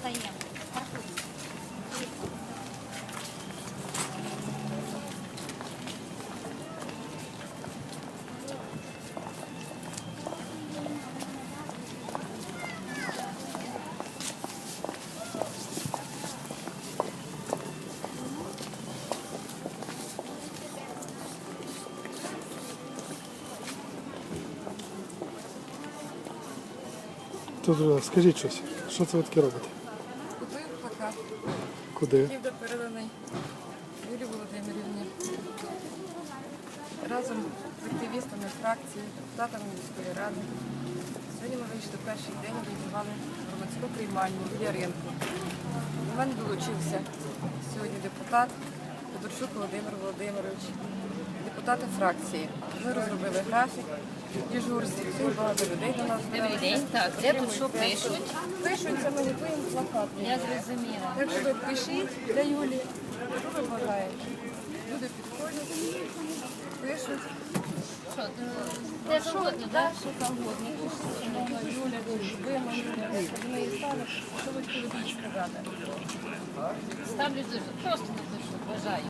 достаємо. Тут е, скажіть щось, що це ви таке? Купив Куди? буде переданий Юлії Володимирівні. Разом з активістами фракції, депутатами міської ради. Сьогодні ми вийшли перший день, організували громадську приймальню біля ринку. До мене долучився сьогодні депутат Федорчук Володимир Володимирович, депутати фракції. Ми розробили графік, дежурств, багато людей до нас. Добрий день. Так, де тут що пишуть? Пишуть, це ми готуємо плакат. Я зрозуміла. Так що ви пишіть для Юлі, що ви бажаєте. Люди підходять, пишуть. Що, де завгодно, так? Що завгодно. Юля, ви мої до неї стали, що ви хотіли сказати? Ставлю дуже. Просто напишу. Бажаю.